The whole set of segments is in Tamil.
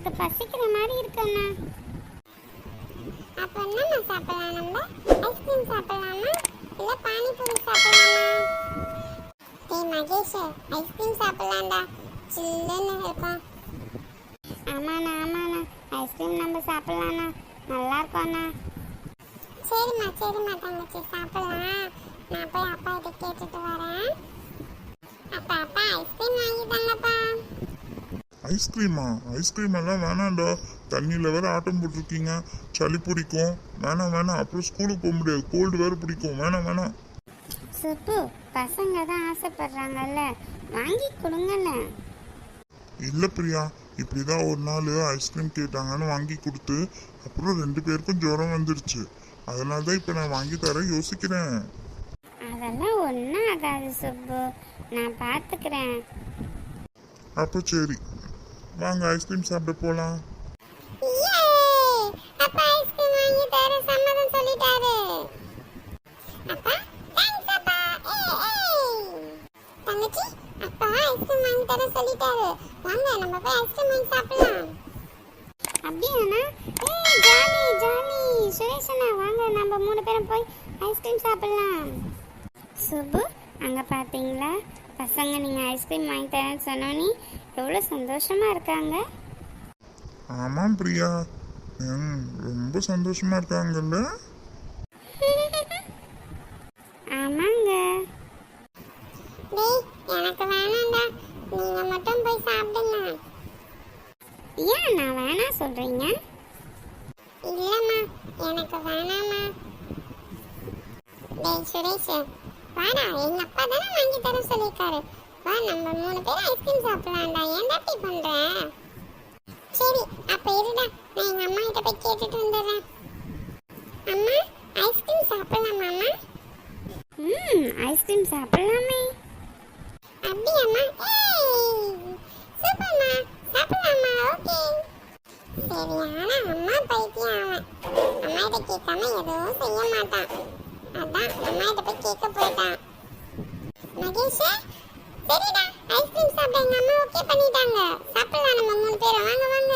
எனக்கு பசிக்கிற மாதிரி இருக்கு அண்ணா. அப்ப என்னம்மா சாப்பிடலாம் நம்ம? ஐஸ்கிரீம் சாப்பிடலாமா? இல்ல பானிபூரி சாப்பிடலாமா? டேய் மகேஷ் ஐஸ்கிரீம் சாப்பிடலாம்டா. சில்லுன்னு இருக்கும். ஆமாண்ணா ஆமாண்ணா. ஐஸ்கிரீம் நம்ம சாப்பிடலாம்ண்ணா. நல்லா இருக்கும்ண்ணா சரிம்மா சரிம்மா தங்கச்சி சாப்பிடலாம். நான் போய் அப்பா கிட்ட கேட்டுட்டு வரேன் அப்பா அப்பா ஐஸ்கிரீம் வாங்கி தாங்கப்பா ஐஸ்கிரீமா? ஐஸ்கிரீம் எல்லாம் வேணாம்டா. தண்ணியில் வேற ஆட்டம் போட்டிருக்கீங்க. சளி பிடிக்கும். வேணாம் வேணாம். அப்புறம் ஸ்கூலுக்கு போக முடியாது. கோல்டு வேற பிடிக்கும். வேணாம் வேணாம். சுப்பு பசங்க தான் ஆசைப்படுறாங்கல்ல. வாங்கி கொடுங்கண்ணே இல்லை பிரியா. இப்படிதான் ஒரு நாள் ஐஸ்கிரீம் கேட்டாங்கன்னு வாங்கி கொடுத்து அப்புறம் ரெண்டு பேருக்கும் ஜுரம் வந்துருச்சு. அதனால தான் இப்போ நான் வாங்கி தர யோசிக்கிறேன். அதெல்லாம் ஒன்றும் ஆகாது சுப்பு. நான் பார்த்துக்கிறேன் அப்போ சரி. வாங்க ஐஸ்கிரீம் சாப்பிட போலாம். அப்பா அப்பா அப்பா. தர சாப்பிடலாம். வாங்க நம்ம மூணு பேரும் போய் ஐஸ்கிரீம் சாப்பிடலாம். சுப்பு அங்கே பார்த்தீங்களா பசங்க நீங்கள் ஐஸ்கிரீம் வாங்கி தரேன்னு சொன்னோன்னே எவ்வளோ சந்தோஷமா இருக்காங்க? ஆமாம் பிரியா. ம், ரொம்ப சந்தோஷமா இருக்காங்கல்ல? ஆமாங்க. டேய் எனக்கு வேணாம்டா. நீங்க மட்டும் போய் சாப்பிடுங்க. ஏன் நான் வேணாம் சொல்கிறீங்க இல்லம்மா எனக்கு வேணாம்மா. டேய் சுரேஷ். வாடா எங்க அப்பா தானே வாங்கி தர சொல்லியிருக்காரு. வா நம்ம மூணு பேரும் ஐஸ்கிரீம் சாப்பிடலாம்டா. ஏன்டா இப்படி பண்ற? சரி அப்ப இருடா. நான் எங்க அம்மா கிட்ட போய் கேட்டுட்டு வந்துடுறேன். அம்மா ஐஸ்கிரீம் சாப்பிடலாமா அம்மா? ம் ஐஸ்கிரீம் சாப்பிடலாமே. அப்படியாம்மா? ஏய் சூப்பர்மா. சாப்பிடலாமா? ஓகே. சரியான அம்மா பைத்தியம் அவன். அம்மா கிட்ட கேட்காம எதுவும் செய்ய மாட்டான். அதான் அம்மா கிட்ட போய் கேட்க போயிட்டான் மகேஷ் சரிடா ஐஸ்கிரீம் சாப்பிட. எங்க அம்மா ஓகே பண்ணிட்டாங்க. சாப்பிடலாம் நம்ம மூணு பேரும். வாங்க வாங்க.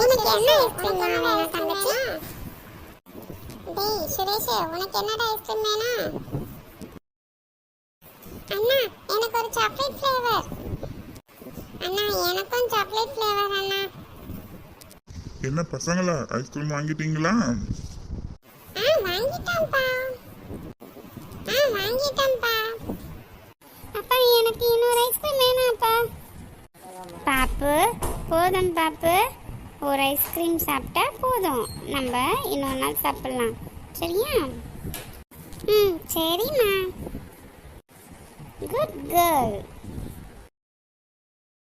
உனக்கு என்ன ஐஸ்கிரீம் வேணும் தங்கச்சி? டேய் சுரேஷ் உனக்கு என்னடா ஐஸ்கிரீம் வேணும்? அண்ணா எனக்கு ஒரு சாக்லேட் ஃப்ளேவர் அண்ணா எனக்கும் சாக்லேட் ஃப்ளேவர் அண்ணா. என்ன பசங்களா? ஐஸ்கிரீம் வாங்கிட்டீங்களா? ஆ ஆ அப்பா எனக்கு இன்னொரு ஐஸ்கிரீம் வேணும் பாப்பு போதும் பாப்பு. ஒரு ஐஸ்கிரீம் சாப்பிட்டா போதும். நம்ம இன்னொரு நாள் சாப்பிடலாம். சரியா? ம் சரிம்மா. Good girl